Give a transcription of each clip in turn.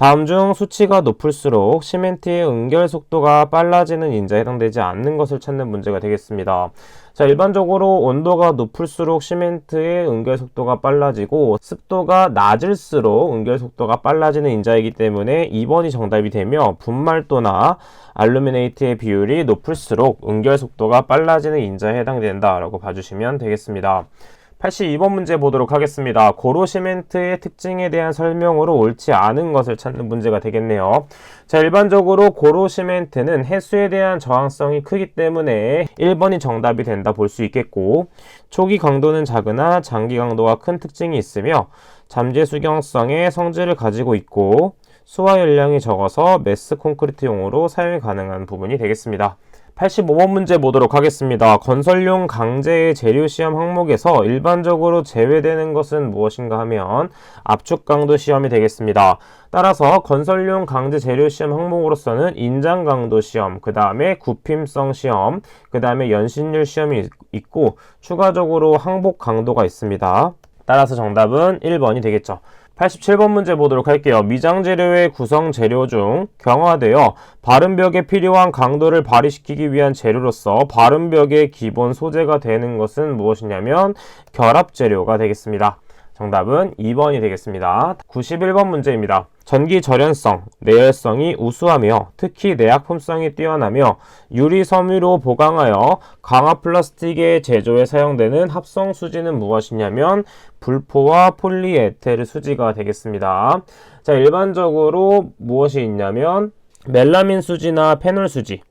다음 중 수치가 높을수록 시멘트의 응결 속도가 빨라지는 인자에 해당되지 않는 것을 찾는 문제가 되겠습니다. 자, 일반적으로 온도가 높을수록 시멘트의 응결 속도가 빨라지고 습도가 낮을수록 응결 속도가 빨라지는 인자이기 때문에 2번이 정답이 되며 분말도나 알루미네이트의 비율이 높을수록 응결 속도가 빨라지는 인자에 해당된다라고 봐주시면 되겠습니다. 82번 문제 보도록 하겠습니다. 고로 시멘트의 특징에 대한 설명으로 옳지 않은 것을 찾는 문제가 되겠네요. 자, 일반적으로 고로 시멘트는 해수에 대한 저항성이 크기 때문에 1번이 정답이 된다 볼 수 있겠고, 초기 강도는 작으나 장기 강도가 큰 특징이 있으며, 잠재 수경성의 성질을 가지고 있고, 수화 열량이 적어서 매스 콘크리트용으로 사용이 가능한 부분이 되겠습니다. 85번 문제 보도록 하겠습니다. 건설용 강제 재료 시험 항목에서 일반적으로 제외되는 것은 무엇인가 하면 압축 강도 시험이 되겠습니다. 따라서 건설용 강제 재료 시험 항목으로서는 인장 강도 시험, 그 다음에 구핌성 시험, 그 다음에 연신율 시험이 있고 추가적으로 항복 강도가 있습니다. 따라서 정답은 1번이 되겠죠. 87번 문제 보도록 할게요. 미장 재료의 구성 재료 중 경화되어 바른벽에 필요한 강도를 발휘시키기 위한 재료로서 바른벽의 기본 소재가 되는 것은 무엇이냐면 결합 재료가 되겠습니다. 정답은 2번이 되겠습니다. 91번 문제입니다. 전기 절연성, 내열성이 우수하며 특히 내약품성이 뛰어나며 유리 섬유로 보강하여 강화 플라스틱의 제조에 사용되는 합성 수지는 무엇이냐면 불포와 폴리에테르 수지가 되겠습니다. 자, 일반적으로 무엇이 있냐면 멜라민 수지나 페놀 수지,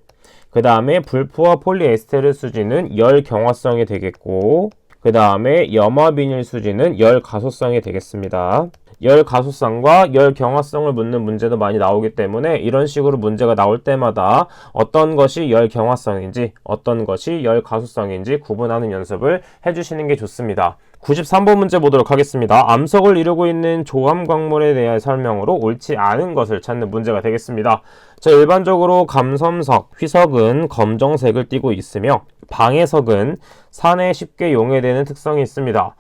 그 다음에 불포와 폴리에스테르 수지는 열 경화성이 되겠고, 그 다음에 염화 비닐 수지는 열 가소성이 되겠습니다. 열 가소성과 열 경화성을 묻는 문제도 많이 나오기 때문에 이런 식으로 문제가 나올 때마다 어떤 것이 열 경화성인지 어떤 것이 열 가소성인지 구분하는 연습을 해주시는 게 좋습니다. 93번 문제 보도록 하겠습니다. 암석을 이루고 있는 조암 광물에 대한 설명으로 옳지 않은 것을 찾는 문제가 되겠습니다. 자, 일반적으로 감섬석, 휘석은 검정색을 띠고 있으며 방해석은 산에 쉽게 용해되는 특성이 있습니다.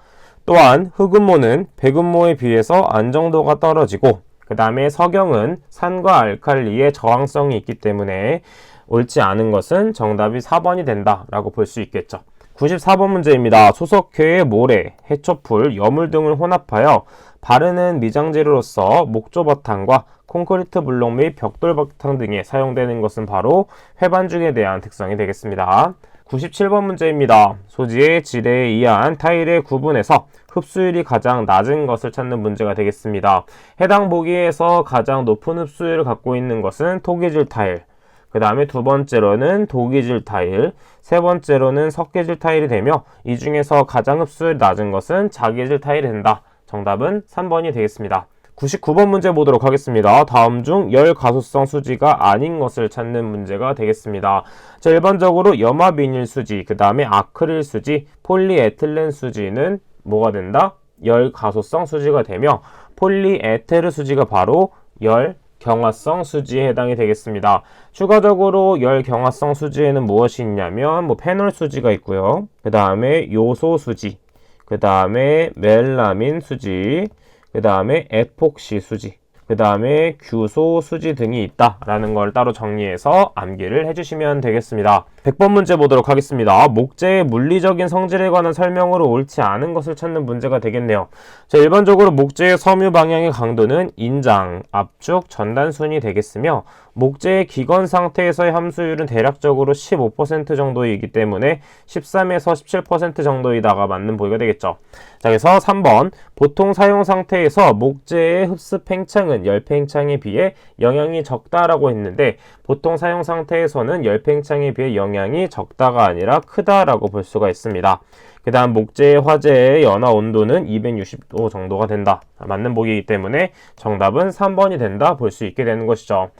또한 흑음모는 백음모에 비해서 안정도가 떨어지고 그 다음에 석영은 산과 알칼리의 저항성이 있기 때문에 옳지 않은 것은 정답이 4번이 된다라고 볼 수 있겠죠. 94번 문제입니다. 소석회의 모래, 해초풀, 여물 등을 혼합하여 바르는 미장재료로서 목조 바탕과 콘크리트 블록 및 벽돌 바탕 등에 사용되는 것은 바로 회반죽에 대한 특성이 되겠습니다. 97번 문제입니다. 소지의 질에 의한 타일의 구분에서 흡수율이 가장 낮은 것을 찾는 문제가 되겠습니다. 해당 보기에서 가장 높은 흡수율을 갖고 있는 것은 토기질 타일, 그 다음에 두 번째로는 도기질 타일, 세 번째로는 석계질 타일이 되며 이 중에서 가장 흡수율이 낮은 것은 자기질 타일이 된다. 정답은 3번이 되겠습니다. 99번 문제 보도록 하겠습니다. 다음 중 열 가소성 수지가 아닌 것을 찾는 문제가 되겠습니다. 자, 일반적으로 염화 비닐 수지, 그 다음에 아크릴 수지, 폴리에틸렌 수지는 뭐가 된다? 열 가소성 수지가 되며 폴리에테르 수지가 바로 열 경화성 수지에 해당이 되겠습니다. 추가적으로 열 경화성 수지에는 무엇이 있냐면 뭐 페놀 수지가 있고요. 그 다음에 요소 수지, 그 다음에 멜라민 수지, 그 다음에 에폭시 수지, 그 다음에 규소 수지 등이 있다라는 걸 따로 정리해서 암기를 해주시면 되겠습니다. 100번 문제 보도록 하겠습니다. 목재의 물리적인 성질에 관한 설명으로 옳지 않은 것을 찾는 문제가 되겠네요. 자, 일반적으로 목재의 섬유 방향의 강도는 인장, 압축, 전단 순이 되겠으며 목재의 기건 상태에서의 함수율은 대략적으로 15% 정도이기 때문에 13에서 17% 정도이다가 맞는 보기가 되겠죠. 자, 그래서 3번 보통 사용 상태에서 목재의 흡습 팽창은 열팽창에 비해 영향이 적다라고 했는데 보통 사용 상태에서는 열팽창에 비해 영향이 적다가 아니라 크다라고 볼 수가 있습니다. 그 다음 목재의 화재의 연화 온도는 260도 정도가 된다. 맞는 보기이기 때문에 정답은 3번이 된다 볼 수 있게 되는 것이죠.